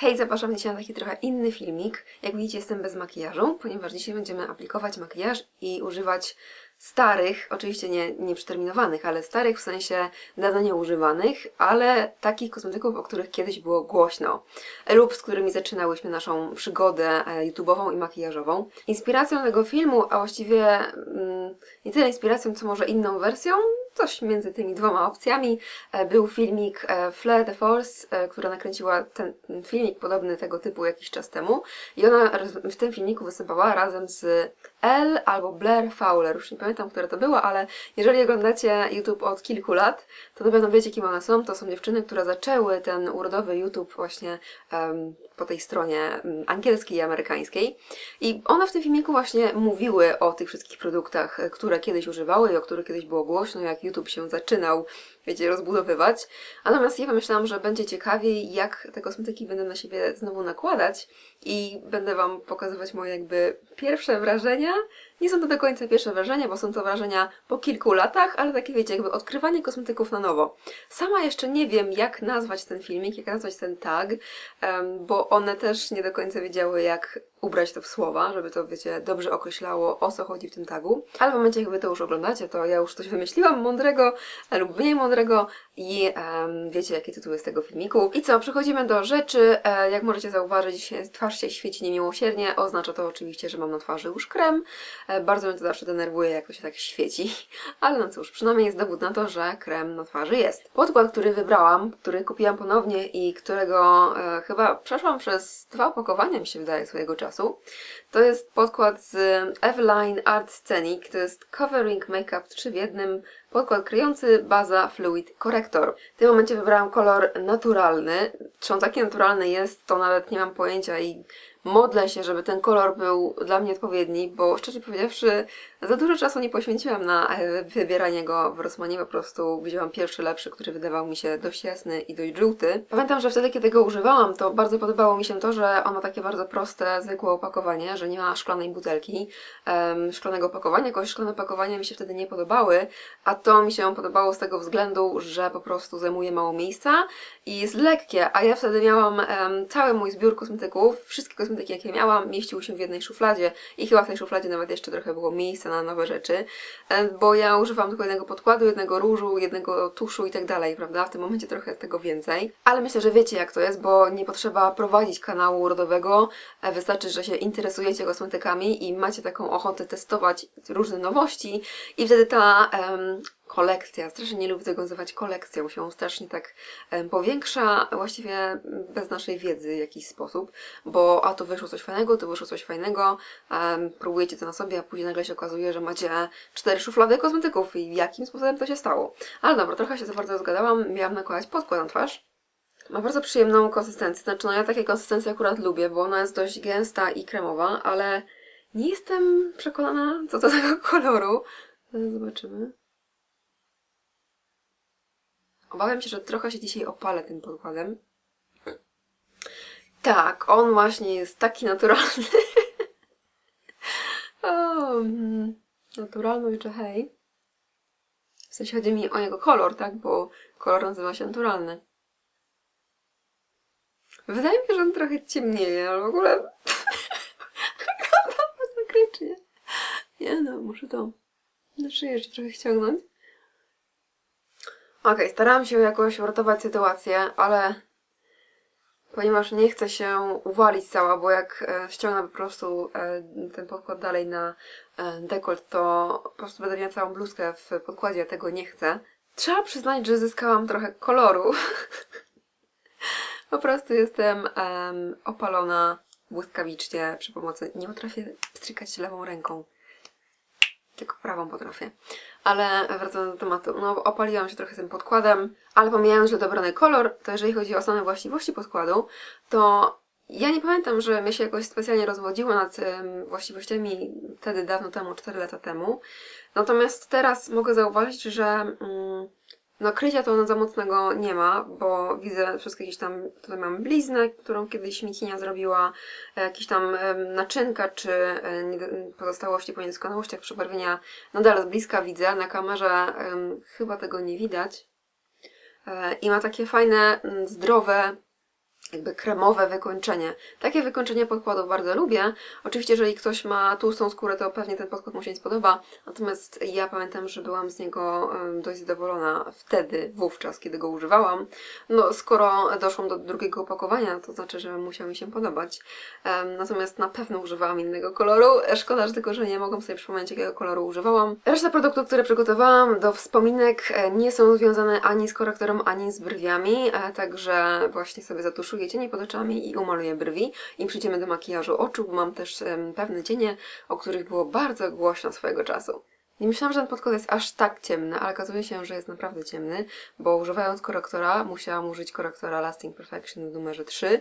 Hej, zapraszam dzisiaj na taki trochę inny filmik. Jak widzicie, jestem bez makijażu, ponieważ dzisiaj będziemy aplikować makijaż i używać starych, oczywiście nie, nie przeterminowanych, ale starych w sensie dawno nieużywanych, ale takich kosmetyków, o których kiedyś było głośno lub z którymi zaczynałyśmy naszą przygodę e, YouTube'ową i makijażową. Inspiracją tego filmu, a właściwie mm, nie tyle inspiracją, co może inną wersją, coś między tymi dwoma opcjami, e, był filmik e, Fleur de Force, e, która nakręciła ten filmik podobny tego typu jakiś czas temu. I ona w tym filmiku występowała razem z Elle albo Blair Fowler, już nie pamiętam, która to była, ale jeżeli oglądacie YouTube od kilku lat, to na pewno wiecie, kim one są. To są dziewczyny, które zaczęły ten urodowy YouTube właśnie em, po tej stronie mm, angielskiej i amerykańskiej. I one w tym filmiku właśnie mówiły o tych wszystkich produktach, e, które kiedyś używały i o których kiedyś było głośno, jak YouTube się zaczynał, wiecie, rozbudowywać. Natomiast ja pomyślałam, że będzie ciekawiej, jak te kosmetyki będę na siebie znowu nakładać i będę Wam pokazywać moje jakby pierwsze wrażenia. Nie są to do końca pierwsze wrażenia, bo są to wrażenia po kilku latach, ale takie wiecie, jakby odkrywanie kosmetyków na nowo. Sama jeszcze nie wiem, jak nazwać ten filmik, jak nazwać ten tag, bo one też nie do końca wiedziały, jak ubrać to w słowa, żeby to, wiecie, dobrze określało, o co chodzi w tym tagu. Ale w momencie, jak wy to już oglądacie, to ja już coś wymyśliłam mądrego lub mniej mądrego i em, wiecie, jaki tytuł jest tego filmiku. I co, przechodzimy do rzeczy. E, jak możecie zauważyć, twarz się świeci niemiłosiernie. Oznacza to oczywiście, że mam na twarzy już krem. E, bardzo mnie to zawsze denerwuje, jak to się tak świeci. Ale no cóż, przynajmniej jest dowód na to, że krem na twarzy jest. Podkład, który wybrałam, który kupiłam ponownie i którego e, chyba przeszłam przez dwa opakowania, mi się wydaje, swojego czasu. To jest podkład z Eveline Art Scenic. To jest Covering Makeup 3 w jednym. Podkład kryjący, baza, fluid, korektor. W tym momencie wybrałam kolor naturalny. Czy on taki naturalny jest, to nawet nie mam pojęcia i modlę się, żeby ten kolor był dla mnie odpowiedni, bo szczerze powiedziawszy, za dużo czasu nie poświęciłam na e, wybieranie go w Rosmanie, po prostu wzięłam pierwszy lepszy, który wydawał mi się dość jasny i dość żółty. Pamiętam, że wtedy, kiedy go używałam, to bardzo podobało mi się to, że on ma takie bardzo proste, zwykłe opakowanie, że nie ma szklanej butelki, em, szklanego opakowania, jakoś szklane opakowania mi się wtedy nie podobały, a to mi się podobało z tego względu, że po prostu zajmuje mało miejsca i jest lekkie, a ja wtedy miałam em, cały mój zbiór kosmetyków, wszystkie kosmetyki jakie miałam mieściły się w jednej szufladzie i chyba w tej szufladzie nawet jeszcze trochę było miejsca na nowe rzeczy, e, bo ja używam tylko jednego podkładu, jednego różu, jednego tuszu i tak dalej, prawda? W tym momencie trochę tego więcej, ale myślę, że wiecie jak to jest, bo nie potrzeba prowadzić kanału rodowego, e, wystarczy, że się interesujecie kosmetykami i macie taką ochotę testować różne nowości i wtedy ta kolekcja, strasznie nie lubię tego nazywać kolekcją, się strasznie tak powiększa właściwie bez naszej wiedzy w jakiś sposób, bo a tu wyszło coś fajnego, tu wyszło coś fajnego, próbujecie to na sobie, a później nagle się okazuje, że macie cztery szuflady kosmetyków i jakim sposobem to się stało. Ale dobra, trochę się za bardzo zgadałam, miałam nakładać podkład na twarz. Ma bardzo przyjemną konsystencję, znaczy no ja takiej konsystencji akurat lubię, bo ona jest dość gęsta i kremowa, ale nie jestem przekonana co do tego koloru. Zobaczymy. Obawiam się, że trochę się dzisiaj opalę tym podkładem. Tak, on właśnie jest taki naturalny. o, mm, naturalny hej. W sensie chodzi mi o jego kolor, tak? Bo kolor nazywa się naturalny. Wydaje mi się, że on trochę ciemnieje, ale w ogóle masakrycznie. Nie no, muszę to na szyję jeszcze trochę ściągnąć. Okej, starałam się jakoś uratować sytuację, ale ponieważ nie chcę się uwalić cała, bo jak e, ściągnę po prostu e, ten podkład dalej na e, dekolt, to po prostu będę miała całą bluzkę w podkładzie, a tego nie chcę. Trzeba przyznać, że zyskałam trochę koloru. po prostu jestem em, opalona błyskawicznie przy pomocy... Nie potrafię strykać lewą ręką. Tylko prawą potrafię. Ale wracając do tematu, no opaliłam się trochę tym podkładem, ale pomijając, że dobrany kolor, to jeżeli chodzi o same właściwości podkładu, to ja nie pamiętam, że my się jakoś specjalnie rozwodziło nad właściwościami wtedy, dawno temu, 4 lata temu. Natomiast teraz mogę zauważyć, że mm, no krycia to ono za mocnego nie ma, bo widzę wszystkie jakieś tam, tutaj mam bliznę, którą kiedyś mi Kinia zrobiła, e, jakieś tam em, naczynka, czy e, pozostałości po niedoskonałościach przebarwienia nadal z bliska widzę, na kamerze chyba tego nie widać. E, I ma takie fajne, zdrowe jakby kremowe wykończenie. Takie wykończenie podkładów bardzo lubię. Oczywiście, jeżeli ktoś ma tłustą skórę, to pewnie ten podkład mu się nie spodoba. Natomiast ja pamiętam, że byłam z niego dość zadowolona wtedy, wówczas, kiedy go używałam. No, skoro doszłam do drugiego opakowania, to znaczy, że musiał mi się podobać. Natomiast na pewno używałam innego koloru. Szkoda, że tylko, że nie mogłam sobie przypomnieć, jakiego koloru używałam. Reszta produktów, które przygotowałam do wspominek, e, nie są związane ani z korektorem, ani z brwiami, e, także właśnie sobie zatuszuję cienie pod oczami i umaluję brwi. I przejdziemy do makijażu oczu, bo mam też em, pewne cienie, o których było bardzo głośno swojego czasu. Nie myślałam, że ten podkład jest aż tak ciemny, ale okazuje się, że jest naprawdę ciemny, bo używając korektora musiałam użyć korektora Lasting Perfection w numerze 3,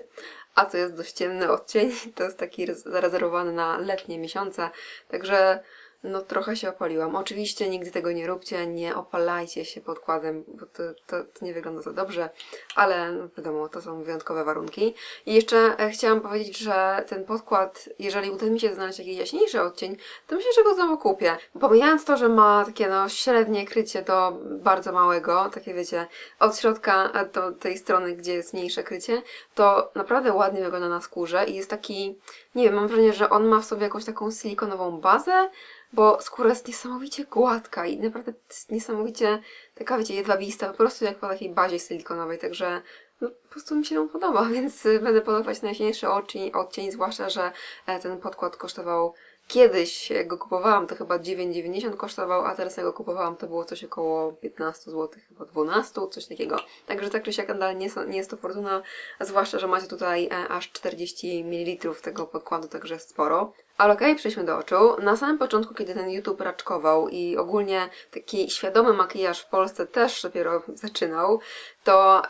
a to jest dość ciemny odcień, to jest taki rez- zarezerwowany na letnie miesiące, także no trochę się opaliłam. Oczywiście nigdy tego nie róbcie, nie opalajcie się podkładem, bo to, to, to nie wygląda za dobrze, ale wiadomo, to są wyjątkowe warunki. I jeszcze e, chciałam powiedzieć, że ten podkład, jeżeli uda mi się znaleźć jakiś jaśniejszy odcień, to myślę, że go znowu kupię. Pomijając to, że ma takie no średnie krycie do bardzo małego, takie wiecie, od środka e, do tej strony, gdzie jest mniejsze krycie, to naprawdę ładnie wygląda na skórze i jest taki, nie wiem, mam wrażenie, że on ma w sobie jakąś taką silikonową bazę, bo skóra jest niesamowicie gładka i naprawdę jest niesamowicie taka, wiecie, jedwabista, po prostu jak po takiej bazie silikonowej, także no, po prostu mi się on podoba, więc będę podawać najjaśniejszy odcień, odcień, zwłaszcza, że e, ten podkład kosztował Kiedyś jak go kupowałam, to chyba 9,90 kosztował, a teraz jak go kupowałam, to było coś około 15 zł, chyba 12, coś takiego. Także tak czy siak nadal nie, nie jest to fortuna, zwłaszcza, że macie tutaj e, aż 40 ml tego podkładu, także sporo. Ale okej, przejdźmy do oczu. Na samym początku, kiedy ten YouTube raczkował i ogólnie taki świadomy makijaż w Polsce też dopiero zaczynał, to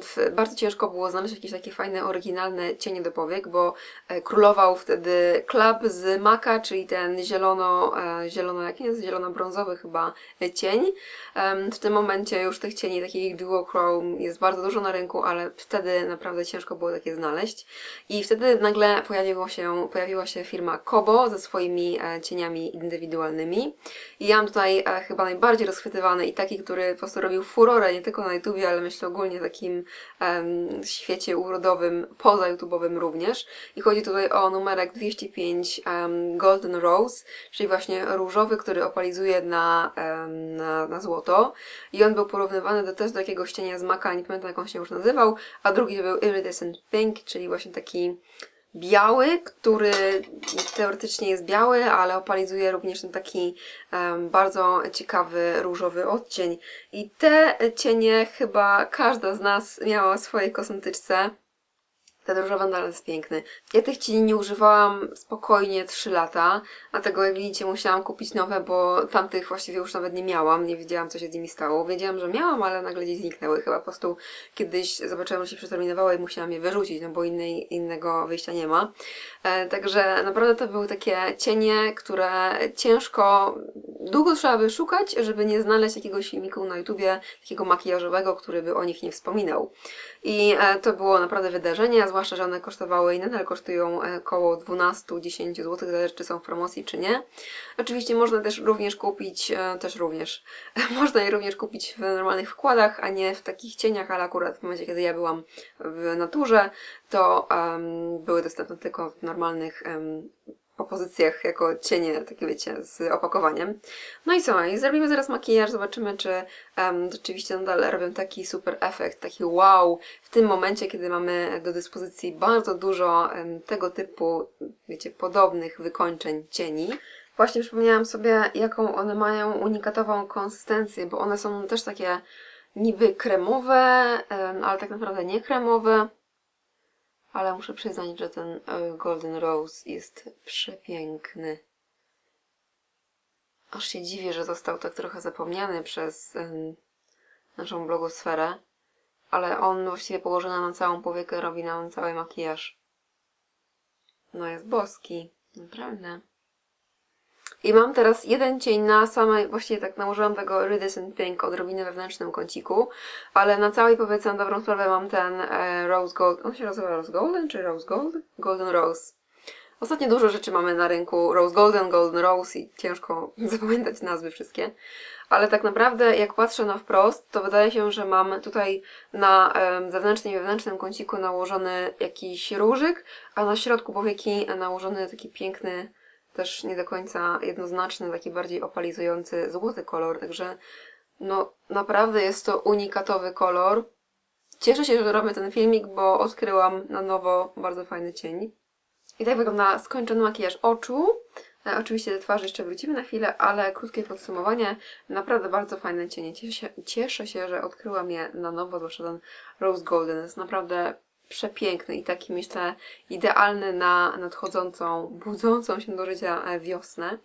w, bardzo ciężko było znaleźć jakieś takie fajne, oryginalne cienie do powiek, bo e, królował wtedy klap z Maka, czyli ten zielono, e, zielono, jaki jest zielono-brązowy chyba e, cień. Em, w tym momencie już tych cieni takich duochrome jest bardzo dużo na rynku, ale wtedy naprawdę ciężko było takie znaleźć. I wtedy nagle pojawiło się, pojawiła się firma Kobo ze swoimi e, cieniami indywidualnymi. I ja mam tutaj e, chyba najbardziej rozchwytywany i taki, który po prostu robił furorę nie tylko na YouTubie, ale myślę ogólnie w takim em, świecie urodowym, poza YouTube'owym również. I chodzi tutaj o numerek 205 em, Golden Rose, czyli właśnie różowy, który opalizuje na, em, na, na złoto. I on był porównywany do też do jakiegoś cienia z Maka, nie pamiętam jak on się już nazywał, a drugi był Iridescent Pink, czyli właśnie taki biały, który teoretycznie jest biały, ale opalizuje również ten taki em, bardzo ciekawy różowy odcień. I te cienie chyba każda z nas miała w swojej kosmetyczce. Ten różowy nadal jest piękny. Ja tych cieni nie używałam spokojnie 3 lata, dlatego jak widzicie musiałam kupić nowe, bo tamtych właściwie już nawet nie miałam, nie wiedziałam co się z nimi stało. Wiedziałam, że miałam, ale nagle gdzieś zniknęły. Chyba po prostu kiedyś zobaczyłam, że się przeterminowały i musiałam je wyrzucić, no bo innej, innego wyjścia nie ma. E, także naprawdę to były takie cienie, które ciężko, długo trzeba by szukać, żeby nie znaleźć jakiegoś filmiku na YouTubie, takiego makijażowego, który by o nich nie wspominał. I e, to było naprawdę wydarzenie, zwłaszcza, że one kosztowały i nadal kosztują e, około 12-10 zł, zależy czy są w promocji, czy nie. Oczywiście można też również kupić, e, też również, można je również kupić w normalnych wkładach, a nie w takich cieniach, ale akurat w momencie, kiedy ja byłam w naturze, to em, były dostępne tylko w normalnych em, propozycjach jako cienie, takie wiecie, z opakowaniem. No i co? I zrobimy zaraz makijaż, zobaczymy, czy em, rzeczywiście nadal robią taki super efekt, taki wow, w tym momencie, kiedy mamy do dyspozycji bardzo dużo em, tego typu, wiecie, podobnych wykończeń cieni. Właśnie przypomniałam sobie, jaką one mają unikatową konsystencję, bo one są też takie niby kremowe, em, ale tak naprawdę nie kremowe. Ale muszę przyznać, że ten e, Golden Rose jest przepiękny. Aż się dziwię, że został tak trochę zapomniany przez naszą blogosferę. Ale on właściwie położony na całą powiekę robi nam cały makijaż. No jest boski, naprawdę. I mam teraz jeden cień na samej, właściwie tak nałożyłam tego Iridescent Pink odrobinę wewnętrznym kąciku, ale na całej powiece na dobrą sprawę mam ten e, Rose Gold, on się nazywa Rose Golden czy Rose Gold? Golden Rose. Ostatnio dużo rzeczy mamy na rynku. Rose Golden, Golden Rose i ciężko zapamiętać nazwy wszystkie. Ale tak naprawdę, jak patrzę na wprost, to wydaje się, że mam tutaj na zewnętrznym i wewnętrznym kąciku nałożony jakiś różyk, a na środku powieki nałożony taki piękny, też nie do końca jednoznaczny, taki bardziej opalizujący złoty kolor. Także no naprawdę jest to unikatowy kolor. Cieszę się, że robię ten filmik, bo odkryłam na nowo bardzo fajny cień. I tak wygląda skończony makijaż oczu. E, oczywiście do twarzy jeszcze wrócimy na chwilę, ale krótkie podsumowanie. Naprawdę bardzo fajne cienie. Cieszę się, cieszę się, że odkryłam je na nowo, zwłaszcza ten Rose Golden. Jest naprawdę przepiękny i taki myślę idealny na nadchodzącą, budzącą się do życia e, wiosnę.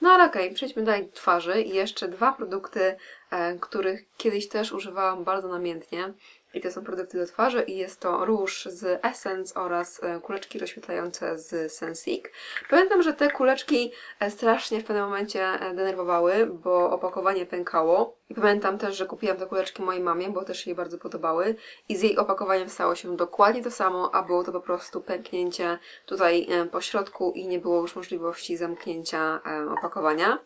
No ale okej, przejdźmy dalej do twarzy i jeszcze dwa produkty, e, których kiedyś też używałam bardzo namiętnie. I to są produkty do twarzy i jest to róż z Essence oraz e, kuleczki rozświetlające z Sensic. Pamiętam, że te kuleczki e, strasznie w pewnym momencie e, denerwowały, bo opakowanie pękało. I pamiętam też, że kupiłam te kuleczki mojej mamie, bo też jej bardzo podobały. I z jej opakowaniem stało się dokładnie to samo, a było to po prostu pęknięcie tutaj po środku i nie było już możliwości zamknięcia opakowania.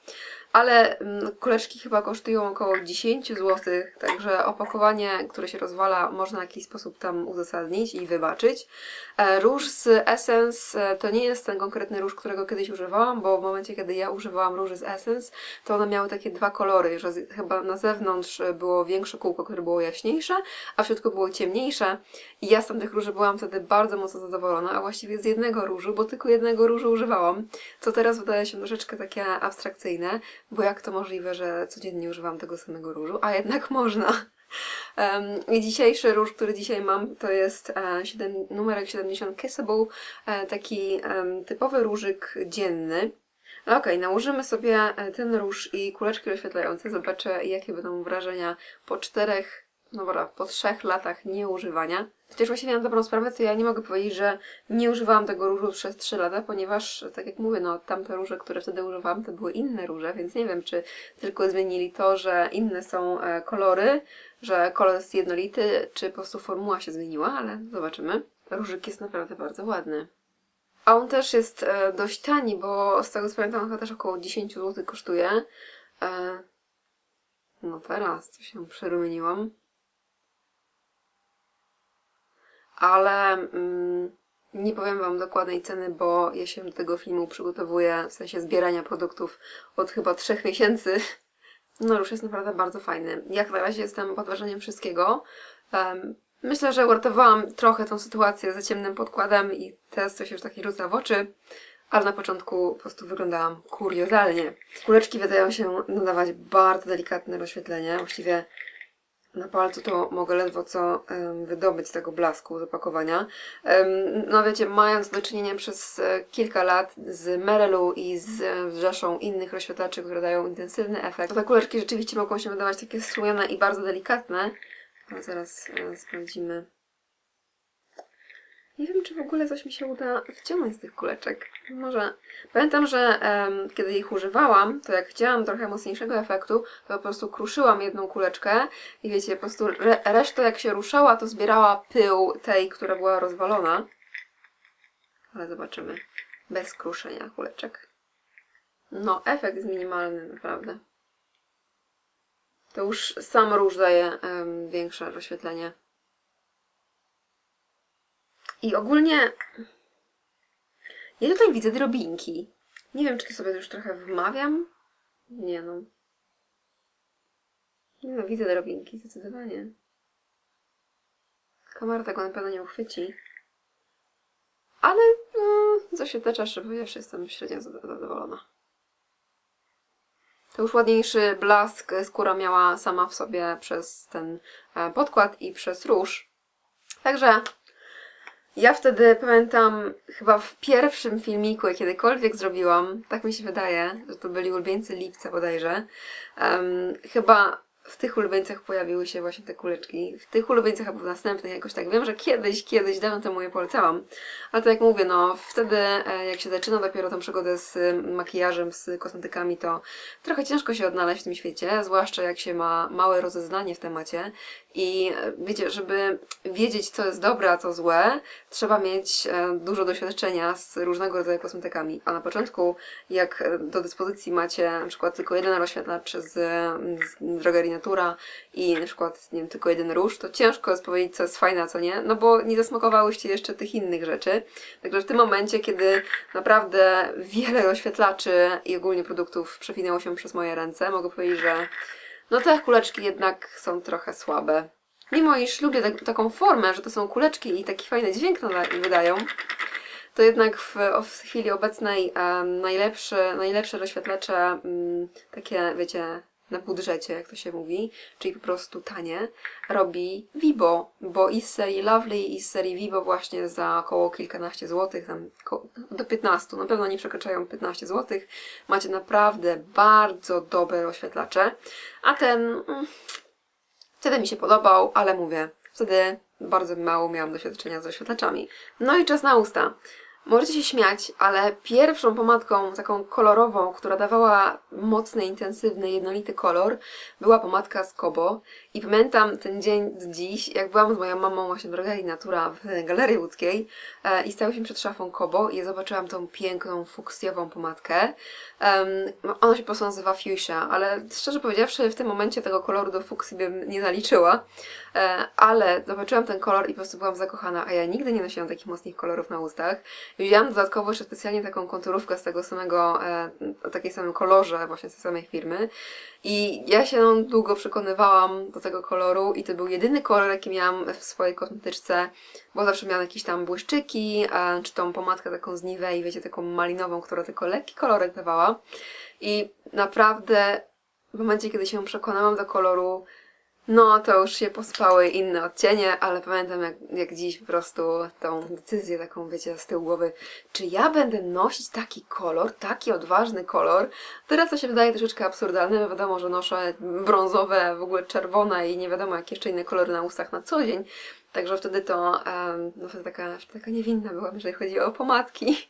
Ale mm, kuleczki chyba kosztują około 10 zł, także opakowanie, które się rozwala, można w jakiś sposób tam uzasadnić i wybaczyć. E, Róż z Essence e, to nie jest ten konkretny róż, którego kiedyś używałam, bo w momencie, kiedy ja używałam róży z Essence, to one miały takie dwa kolory, że chyba na zewnątrz e, było większe kółko, które było jaśniejsze, a w środku było ciemniejsze. I ja z tamtych róży byłam wtedy bardzo mocno zadowolona, a właściwie z jednego różu, bo tylko jednego różu używałam, co teraz wydaje się troszeczkę takie abstrakcyjne, bo jak to możliwe, że codziennie używam tego samego różu, a jednak można. Dzisiejszy róż, który dzisiaj mam, to jest e, siedem, numerek 70 Kissable, e, taki typowy różyk dzienny. No Okej, nałożymy sobie e, ten róż i kuleczki rozświetlające. Zobaczę, jakie będą wrażenia po czterech, dobra, po trzech latach nieużywania. Chociaż właściwie na dobrą sprawę, to ja nie mogę powiedzieć, że nie używałam tego różu przez 3 lata, ponieważ, tak jak mówię, no tamte róże, które wtedy używałam, to były inne róże, więc nie wiem, czy tylko zmienili to, że inne są e, kolory, że kolor jest jednolity, czy po prostu formuła się zmieniła, ale zobaczymy. Różyk jest naprawdę bardzo ładny. A on też jest e, dość tani, bo z tego co pamiętam, chyba też około 10 zł kosztuje. E, no teraz, to się przerumieniłam. Ale mm, nie powiem Wam dokładnej ceny, bo ja się do tego filmu przygotowuję, w sensie zbierania produktów od chyba 3 miesięcy. No już jest naprawdę bardzo fajny. Jak na razie jestem pod wrażeniem wszystkiego. Em, myślę, że uratowałam trochę tą sytuację za ciemnym podkładem i teraz się już tak nie rzuca w oczy, ale na początku po prostu wyglądałam kuriozalnie. Kuleczki wydają się nadawać bardzo delikatne rozświetlenie. Właściwie na palcu to mogę ledwo co wydobyć z tego blasku z opakowania. No wiecie, mając do czynienia przez e, kilka lat z Merelu i z e, rzeszą innych rozświetlaczy, które dają intensywny efekt, to te kuleczki rzeczywiście mogą się wydawać takie strumione i bardzo delikatne. Ale zaraz e, sprawdzimy. Nie wiem, czy w ogóle coś mi się uda wciągnąć z tych kuleczek. Może. Pamiętam, że kiedy ich używałam, to jak chciałam trochę mocniejszego efektu, to po prostu kruszyłam jedną kuleczkę i wiecie, po prostu re reszta jak się ruszała, to zbierała pył tej, która była rozwalona. Ale zobaczymy. Bez kruszenia kuleczek. No, efekt jest minimalny, naprawdę. To już sam róż daje większe rozświetlenie. I ogólnie ja tutaj widzę drobinki. Nie wiem, czy to sobie już trochę wmawiam. Nie no. Nie no, widzę drobinki, zdecydowanie. Kamera tego na pewno nie uchwyci. Ale no, z oświetlacza, szczerze powiedziawszy, jestem średnio zad- zadowolona. To już ładniejszy blask skóra miała sama w sobie przez ten e, podkład i przez róż. Także ja wtedy pamiętam chyba w pierwszym filmiku, kiedykolwiek zrobiłam, tak mi się wydaje, że to byli ulubieńcy lipca bodajże, em, chyba w tych ulubieńcach pojawiły się właśnie te kuleczki. W tych ulubieńcach albo w następnych jakoś tak. Wiem, że kiedyś, kiedyś, dawno temu je polecałam. Ale to jak mówię, no wtedy e, jak się zaczyna dopiero tą przygodę z y, makijażem, z kosmetykami, to trochę ciężko się odnaleźć w tym świecie, zwłaszcza jak się ma małe rozeznanie w temacie. I e, wiecie, żeby wiedzieć, co jest dobre, a co złe, trzeba mieć e, dużo doświadczenia z różnego rodzaju kosmetykami. A na początku, jak do dyspozycji macie na przykład tylko jeden rozświetlacz z, z Drogerii Natura i na przykład, nie wiem, tylko jeden róż, to ciężko jest powiedzieć, co jest fajne, a co nie, no bo nie zasmakowałyście jeszcze tych innych rzeczy. Także w tym momencie, kiedy naprawdę wiele rozświetlaczy i ogólnie produktów przewinęło się przez moje ręce, mogę powiedzieć, że no te kuleczki jednak są trochę słabe. Mimo iż lubię tak, taką formę, że to są kuleczki i taki fajny dźwięk wydają, to jednak w, w chwili obecnej em, najlepsze, najlepsze rozświetlacze, mm, takie wiecie, na budżecie, jak to się mówi, czyli po prostu tanie, robi Vibo, bo i z serii Lovely, i z serii Vibo właśnie za około kilkanaście złotych, tam do 15, na pewno nie przekraczają 15 złotych, macie naprawdę bardzo dobre rozświetlacze, a ten mm, wtedy mi się podobał, ale mówię, wtedy bardzo mało miałam doświadczenia z rozświetlaczami. No i czas na usta. Możecie się śmiać, ale pierwszą pomadką taką kolorową, która dawała mocny, intensywny, jednolity kolor, była pomadka z Kobo. I pamiętam ten dzień dziś, jak byłam z moją mamą właśnie w drogerii Natura w Galerii Łódzkiej e, i stałyśmy przed szafą Kobo i zobaczyłam tą piękną, fuksjową pomadkę. Em, ona się po prostu nazywa Fuchsia, ale szczerze powiedziawszy w tym momencie tego koloru do fuksji bym nie zaliczyła. E, ale zobaczyłam ten kolor i po prostu byłam zakochana, a ja nigdy nie nosiłam takich mocnych kolorów na ustach. Wzięłam dodatkowo jeszcze specjalnie taką konturówkę z tego samego, e, o takiej samym kolorze właśnie z tej samej firmy. I ja się długo przekonywałam do tego koloru i to był jedyny kolor, jaki miałam w swojej kosmetyczce, bo zawsze miałam jakieś tam błyszczyki, czy tą pomadkę taką z Nivei, wiecie, taką malinową, która tylko lekki kolorek dawała. I naprawdę w momencie, kiedy się przekonałam do koloru, no, to już się pospały inne odcienie, ale pamiętam jak, jak dziś po prostu tą decyzję taką, wiecie, z tyłu głowy, czy ja będę nosić taki kolor, taki odważny kolor. Teraz to się wydaje troszeczkę absurdalne, wiadomo, że noszę brązowe, w ogóle czerwone i nie wiadomo jakie jeszcze inne kolory na ustach na co dzień. Także wtedy to, um, no taka, taka niewinna byłam, jeżeli chodzi o pomadki.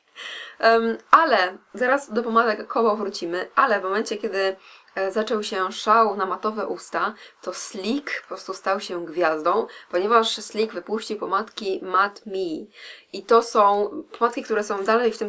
Um, ale zaraz do pomadek koło wrócimy, ale w momencie, kiedy zaczął się szał na matowe usta, to Slick po prostu stał się gwiazdą, ponieważ Slick wypuścił pomadki Matte Me. I to są pomadki, które są dalej w tym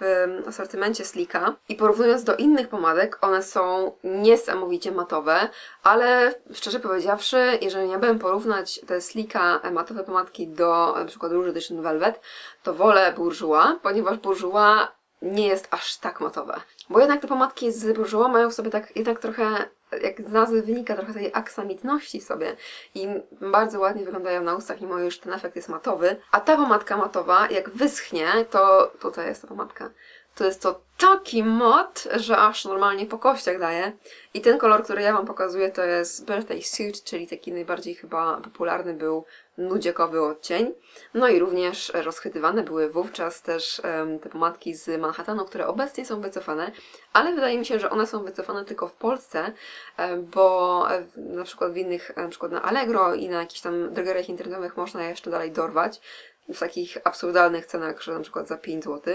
w asortymencie Slicka. I porównując do innych pomadek, one są niesamowicie matowe, ale szczerze powiedziawszy, jeżeli miałabym porównać te Slicka e, matowe pomadki do przykład Rouge Edition Velvet, to wolę Bourjois, ponieważ Bourjois nie jest aż tak matowe. Bo jednak te pomadki z Bourjois mają w sobie tak jednak trochę, jak z nazwy wynika, trochę tej aksamitności sobie i bardzo ładnie wyglądają na ustach, mimo iż ten efekt jest matowy. A ta pomadka matowa, jak wyschnie, to tutaj jest ta pomadka. To jest to taki mat, że aż normalnie po kościach daje. I ten kolor, który ja Wam pokazuję, to jest Birthday Suit, czyli taki najbardziej chyba popularny był nudziakowy odcień. No i również rozchwytywane były wówczas też te pomadki z Manhattanu, które obecnie są wycofane, ale wydaje mi się, że one są wycofane tylko w Polsce, e, bo e, na przykład w innych, na przykład na Allegro i na jakichś tam drogeriach internetowych można je jeszcze dalej dorwać w takich absurdalnych cenach, że na przykład za 5 zł.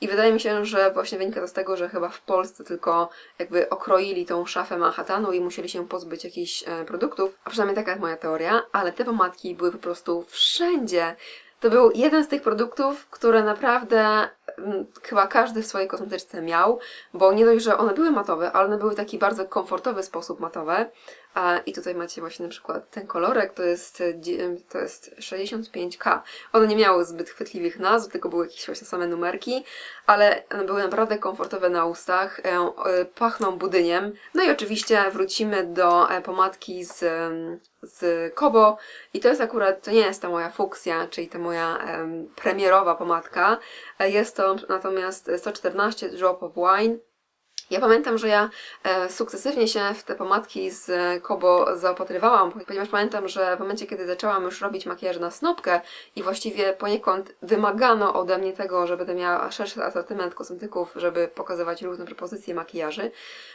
I wydaje mi się, że właśnie wynika to z tego, że chyba w Polsce tylko jakby okroili tą szafę Manhattanu i musieli się pozbyć jakichś e, produktów, a przynajmniej taka jest moja teoria, ale te pomadki były po prostu wszędzie. To był jeden z tych produktów, które naprawdę mm, chyba każdy w swojej kosmetyczce miał, bo nie dość, że one były matowe, ale one były w taki bardzo komfortowy sposób matowe. A, I tutaj macie właśnie na przykład ten kolorek, to jest, e, dzie- to jest 65K. One nie miały zbyt chwytliwych nazw, tylko były jakieś właśnie same numerki, ale były naprawdę komfortowe na ustach, e, e, pachną budyniem. No i oczywiście wrócimy do e, pomadki z, z Kobo i to jest akurat, to nie jest ta moja fuksja, czyli ta moja em, premierowa pomadka. E, Jest to natomiast 114 Drop of Wine Ja pamiętam, że ja e, sukcesywnie się w te pomadki z Kobo zaopatrywałam, ponieważ pamiętam, że w momencie, kiedy zaczęłam już robić makijaż na snopkę i właściwie poniekąd wymagano ode mnie tego, że będę miała szerszy asortyment kosmetyków, żeby pokazywać różne propozycje makijaży,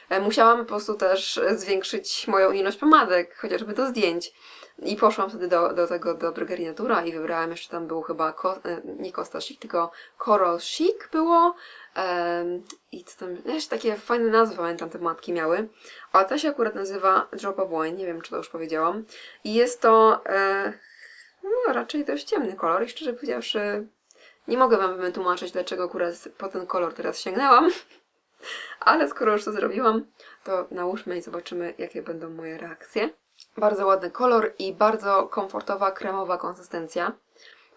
e, musiałam po prostu też zwiększyć moją ilość pomadek, chociażby do zdjęć. I poszłam wtedy do, do tego, do drogerii Natura i wybrałam jeszcze tam był chyba, ko, e, nie Costa Chic, tylko Coral Chic było. Em, I co tam, jeszcze takie fajne nazwy pamiętam te matki miały. A ta się akurat nazywa Drop of Wine, nie wiem czy to już powiedziałam. I jest to e, no, raczej dość ciemny kolor i szczerze powiedziawszy nie mogę Wam wytłumaczyć dlaczego akurat po ten kolor teraz sięgnęłam. Ale skoro już to zrobiłam, to nałóżmy i zobaczymy jakie będą moje reakcje. Bardzo ładny kolor i bardzo komfortowa, kremowa konsystencja.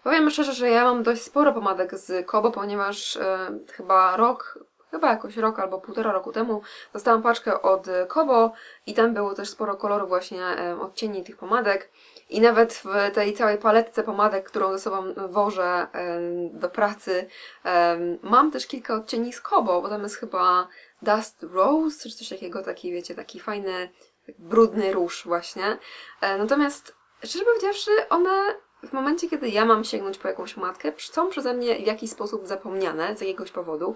Powiem szczerze, że ja mam dość sporo pomadek z Kobo, ponieważ e, chyba rok, chyba jakoś rok albo półtora roku temu dostałam paczkę od Kobo i tam było też sporo kolorów właśnie e, odcieni tych pomadek. I nawet w tej całej paletce pomadek, którą ze sobą wożę e, do pracy, e, mam też kilka odcieni z Kobo, bo tam jest chyba Dust Rose, czy coś takiego, taki wiecie, taki fajny, brudny róż właśnie. E, Natomiast szczerze powiedziawszy, one w momencie, kiedy ja mam sięgnąć po jakąś matkę, są przeze mnie w jakiś sposób zapomniane z jakiegoś powodu.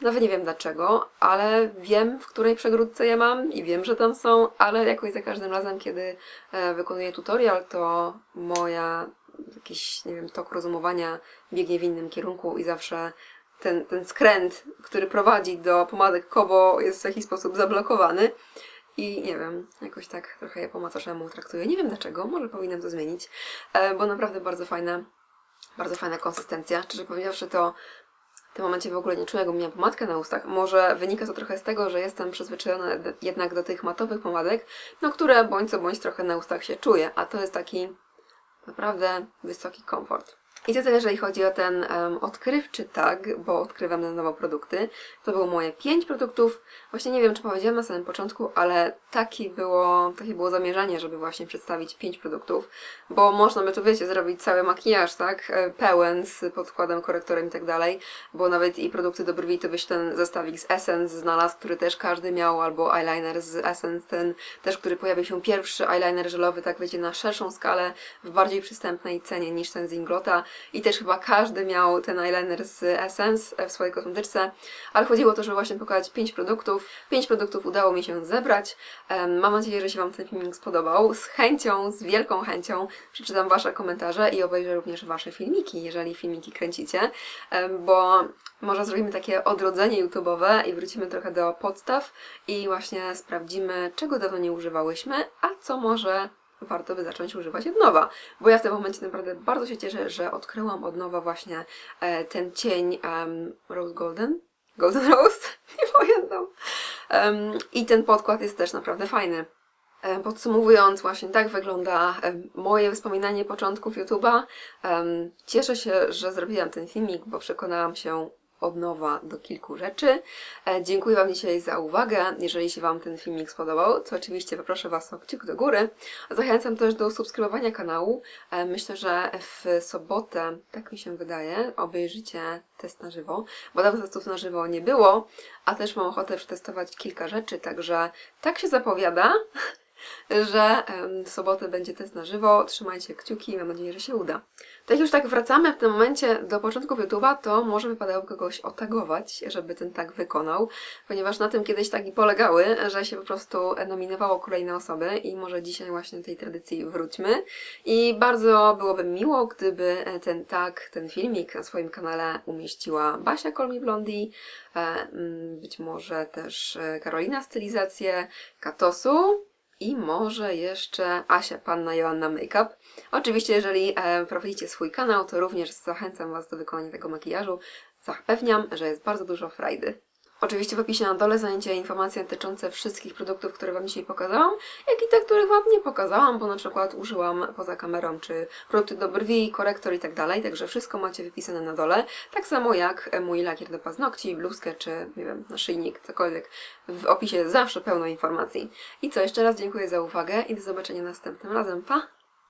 Nawet nie wiem dlaczego, ale wiem, w której przegródce je mam i wiem, że tam są, ale jakoś za każdym razem, kiedy e, wykonuję tutorial, to moja jakiś, nie wiem, tok rozumowania biegnie w innym kierunku i zawsze ten, ten skręt, który prowadzi do pomadek Kobo jest w jakiś sposób zablokowany. I nie wiem, jakoś tak trochę je po macoszemu traktuję. Nie wiem dlaczego, może powinnam to zmienić, e, bo naprawdę bardzo fajna, bardzo fajna konsystencja. Szczerze powiedziawszy, to w tym momencie w ogóle nie czuję, jakbym miała pomadkę na ustach. Może wynika to trochę z tego, że jestem przyzwyczajona jednak do tych matowych pomadek, no które bądź co bądź trochę na ustach się czuję, a to jest taki naprawdę wysoki komfort. I to tyle, jeżeli chodzi o ten um, odkrywczy tag, bo odkrywam na nowo produkty. To było moje 5 produktów. Właśnie nie wiem, czy powiedziałam na samym początku, ale taki było, takie było zamierzenie, żeby właśnie przedstawić 5 produktów, bo można by tu, wiecie, zrobić cały makijaż, tak? E, Pełen z podkładem, korektorem i tak dalej, bo nawet i produkty do brwi to byś ten zestawik z Essence znalazł, który też każdy miał, albo eyeliner z Essence, ten też, który pojawił się pierwszy eyeliner żelowy, tak wiecie, na szerszą skalę, w bardziej przystępnej cenie niż ten z Inglota i też chyba każdy miał ten eyeliner z Essence w swojej kosmetyczce, ale chodziło o to, żeby właśnie pokazać 5 produktów. 5 produktów udało mi się zebrać. Mam nadzieję, że się Wam ten filmik spodobał. Z chęcią, z wielką chęcią przeczytam Wasze komentarze i obejrzę również Wasze filmiki, jeżeli filmiki kręcicie, bo może zrobimy takie odrodzenie YouTube'owe i wrócimy trochę do podstaw i właśnie sprawdzimy, czego dawno nie używałyśmy, a co może warto by zacząć używać od nowa. Bo ja w tym momencie naprawdę bardzo się cieszę, że odkryłam od nowa właśnie e, ten cień em, Rose Golden. Golden Rose? Nie pamiętam. Em, I ten podkład jest też naprawdę fajny. E, Podsumowując, właśnie tak wygląda em, moje wspominanie początków YouTube'a. Em, Cieszę się, że zrobiłam ten filmik, bo przekonałam się od nowa do kilku rzeczy. E, Dziękuję Wam dzisiaj za uwagę. Jeżeli się Wam ten filmik spodobał, to oczywiście poproszę Was o kciuk do góry. Zachęcam też do subskrybowania kanału. E, Myślę, że w sobotę, tak mi się wydaje, obejrzycie test na żywo, bo dawno testów na żywo nie było, a też mam ochotę przetestować kilka rzeczy, także tak się zapowiada, że w sobotę będzie test na żywo. Trzymajcie kciuki, mam nadzieję, że się uda. Jak już tak wracamy w tym momencie do początków YouTube'a, to może wypadałoby kogoś otagować, żeby ten tag wykonał, ponieważ na tym kiedyś tagi polegały, że się po prostu nominowało kolejne osoby i może dzisiaj właśnie do tej tradycji wróćmy. I bardzo byłoby miło, gdyby ten tag, ten filmik na swoim kanale umieściła Basia Call Me Blondie, e, być może też e, Karolina Stylizację, Katosu, i może jeszcze Asia Panna Joanna Makeup. Oczywiście, jeżeli e, prowadzicie swój kanał, to również zachęcam Was do wykonania tego makijażu. Zapewniam, że jest bardzo dużo frajdy. Oczywiście w opisie na dole znajdziecie informacje dotyczące wszystkich produktów, które Wam dzisiaj pokazałam, jak i te, których Wam nie pokazałam, bo na przykład użyłam poza kamerą, czy produkty do brwi, korektor i tak dalej, także wszystko macie wypisane na dole, tak samo jak e, mój lakier do paznokci, bluzkę, czy nie wiem, naszyjnik, cokolwiek. W opisie zawsze pełno informacji. I co, jeszcze raz dziękuję za uwagę i do zobaczenia następnym razem. Pa!